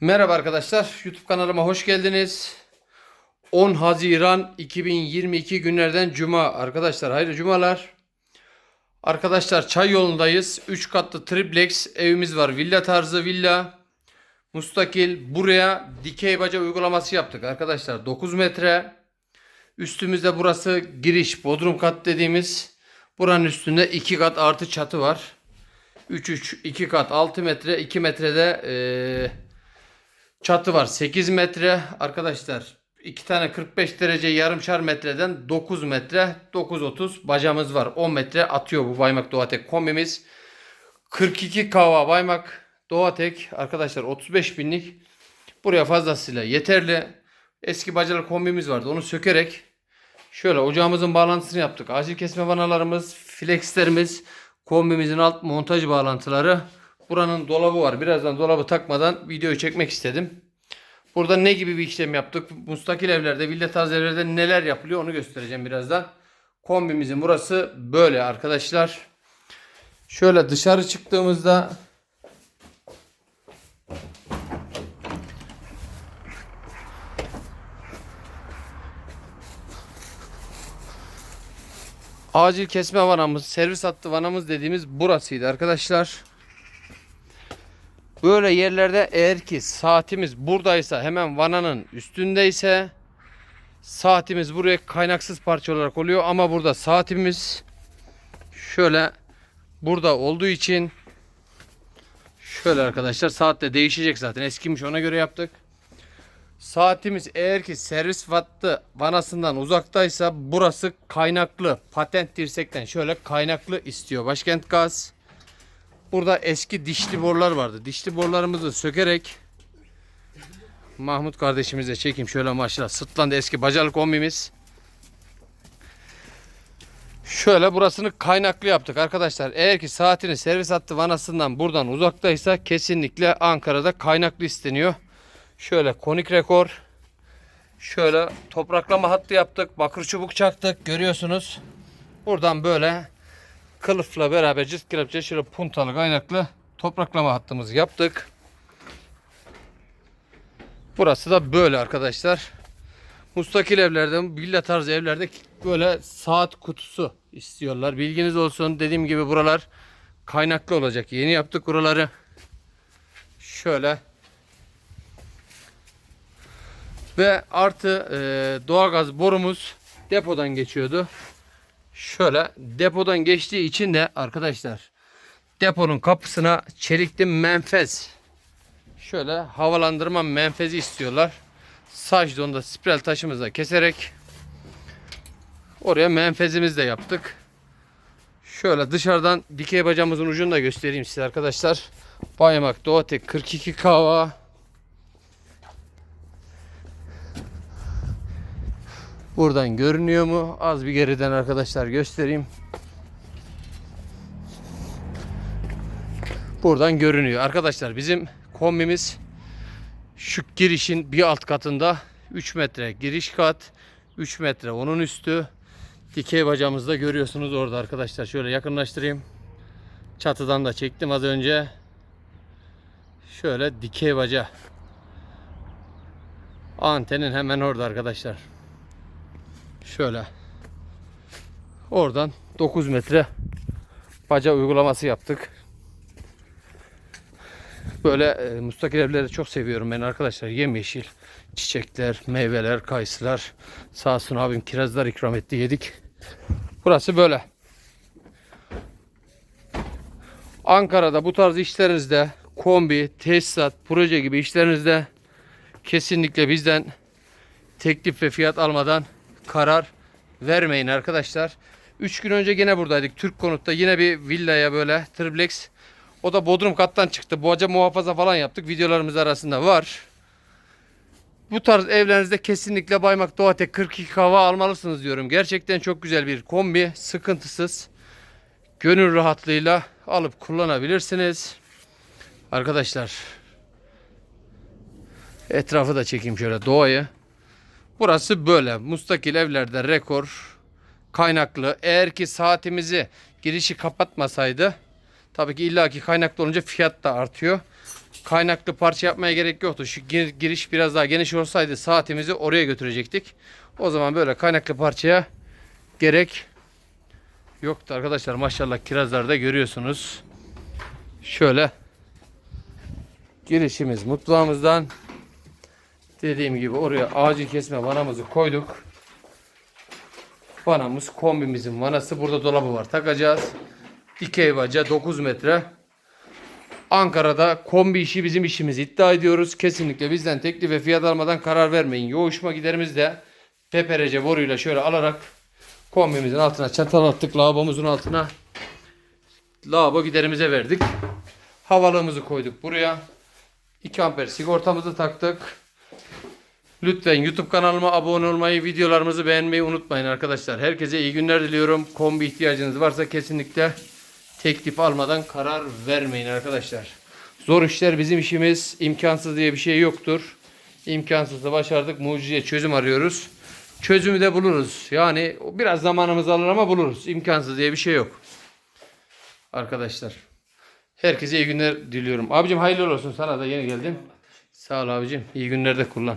Merhaba arkadaşlar. YouTube kanalıma hoş geldiniz. 10 Haziran 2022 günlerden Cuma. Arkadaşlar hayırlı cumalar. Arkadaşlar çay yolundayız. 3 katlı triplex evimiz var. Villa tarzı villa. Mustakil. Buraya dikey baca uygulaması yaptık arkadaşlar. 9 metre. Üstümüzde burası giriş. Bodrum kat dediğimiz. Buranın üstünde 2 kat artı çatı var. 3 3 2 kat 6 metre 2 metrede eee Çatı var 8 metre arkadaşlar. 2 tane 45 derece yarımşar metreden 9 metre 9.30 bacamız var. 10 metre atıyor bu Baymak Doğatek kombimiz. 42 kava Baymak Doğatek arkadaşlar 35 binlik. Buraya fazlasıyla yeterli. Eski bacalı kombimiz vardı. Onu sökerek şöyle ocağımızın bağlantısını yaptık. Acil kesme vanalarımız, flexlerimiz, kombimizin alt montaj bağlantıları. Buranın dolabı var. Birazdan dolabı takmadan videoyu çekmek istedim. Burada ne gibi bir işlem yaptık? Mustakil evlerde, villa tarzı evlerde neler yapılıyor onu göstereceğim birazdan. Kombimizin burası böyle arkadaşlar. Şöyle dışarı çıktığımızda acil kesme vanamız, servis hattı vanamız dediğimiz burasıydı arkadaşlar. Böyle yerlerde eğer ki saatimiz buradaysa hemen vananın üstündeyse saatimiz buraya kaynaksız parça olarak oluyor ama burada saatimiz şöyle burada olduğu için şöyle arkadaşlar saat de değişecek zaten eskimiş ona göre yaptık. Saatimiz eğer ki servis vattı vanasından uzaktaysa burası kaynaklı patent dirsekten şöyle kaynaklı istiyor Başkent Gaz. Burada eski dişli borular vardı. Dişli borularımızı sökerek Mahmut kardeşimize çekeyim şöyle maşallah. Sırtlandı eski bacalı kombimiz. Şöyle burasını kaynaklı yaptık arkadaşlar. Eğer ki saatini servis hattı vanasından buradan uzaktaysa kesinlikle Ankara'da kaynaklı isteniyor. Şöyle konik rekor. Şöyle topraklama hattı yaptık. Bakır çubuk çaktık. Görüyorsunuz. Buradan böyle kılıfla beraber cırt kelepçe şöyle puntalı kaynaklı topraklama hattımızı yaptık. Burası da böyle arkadaşlar. Mustakil evlerde, villa tarzı evlerde böyle saat kutusu istiyorlar. Bilginiz olsun. Dediğim gibi buralar kaynaklı olacak. Yeni yaptık buraları. Şöyle. Ve artı e, doğalgaz borumuz depodan geçiyordu. Şöyle depodan geçtiği için de arkadaşlar deponun kapısına çelikli menfez şöyle havalandırma menfezi istiyorlar. Sajdonda spiral taşımızla keserek oraya menfezimizi de yaptık. Şöyle dışarıdan dikey bacamızın ucunu da göstereyim size arkadaşlar. Baymak Doğatek 42 kava Buradan görünüyor mu? Az bir geriden arkadaşlar göstereyim. Buradan görünüyor. Arkadaşlar bizim kombimiz şu girişin bir alt katında 3 metre giriş kat, 3 metre onun üstü. Dikey bacamızda görüyorsunuz orada arkadaşlar. Şöyle yakınlaştırayım. Çatıdan da çektim az önce. Şöyle dikey baca. Antenin hemen orada arkadaşlar. Şöyle. Oradan 9 metre baca uygulaması yaptık. Böyle e, mustakil evleri çok seviyorum ben arkadaşlar. Yemyeşil çiçekler, meyveler, kayısılar. Sağ olsun abim kirazlar ikram etti yedik. Burası böyle. Ankara'da bu tarz işlerinizde kombi, tesisat, proje gibi işlerinizde kesinlikle bizden teklif ve fiyat almadan karar vermeyin arkadaşlar. 3 gün önce yine buradaydık. Türk konutta yine bir villaya böyle triplex. O da Bodrum kattan çıktı. Boğaca muhafaza falan yaptık. Videolarımız arasında var. Bu tarz evlerinizde kesinlikle Baymak Doğatek 42 hava almalısınız diyorum. Gerçekten çok güzel bir kombi. Sıkıntısız. Gönül rahatlığıyla alıp kullanabilirsiniz. Arkadaşlar etrafı da çekeyim şöyle doğayı. Burası böyle. Mustakil evlerde rekor kaynaklı. Eğer ki saatimizi girişi kapatmasaydı tabii ki illaki kaynaklı olunca fiyat da artıyor. kaynaklı parça yapmaya gerek yoktu. Şu gir- giriş biraz daha geniş olsaydı saatimizi oraya götürecektik. O zaman böyle kaynaklı parçaya gerek yoktu arkadaşlar. Maşallah kirazlarda görüyorsunuz. Şöyle girişimiz mutfağımızdan dediğim gibi oraya acil kesme vanamızı koyduk. Vanamız kombimizin vanası. Burada dolabı var. Takacağız. Dikey baca 9 metre. Ankara'da kombi işi bizim işimiz iddia ediyoruz. Kesinlikle bizden teklif ve fiyat almadan karar vermeyin. Yoğuşma giderimiz de peperece boruyla şöyle alarak kombimizin altına çatal attık. Lavabomuzun altına lavabo giderimize verdik. Havalığımızı koyduk buraya. 2 amper sigortamızı taktık. Lütfen YouTube kanalıma abone olmayı, videolarımızı beğenmeyi unutmayın arkadaşlar. Herkese iyi günler diliyorum. Kombi ihtiyacınız varsa kesinlikle teklif almadan karar vermeyin arkadaşlar. Zor işler bizim işimiz. İmkansız diye bir şey yoktur. İmkansızı başardık. Mucize çözüm arıyoruz. Çözümü de buluruz. Yani biraz zamanımız alır ama buluruz. İmkansız diye bir şey yok. Arkadaşlar. Herkese iyi günler diliyorum. Abicim hayırlı olsun. Sana da yeni geldim. Sağ ol abicim. İyi günlerde kullan.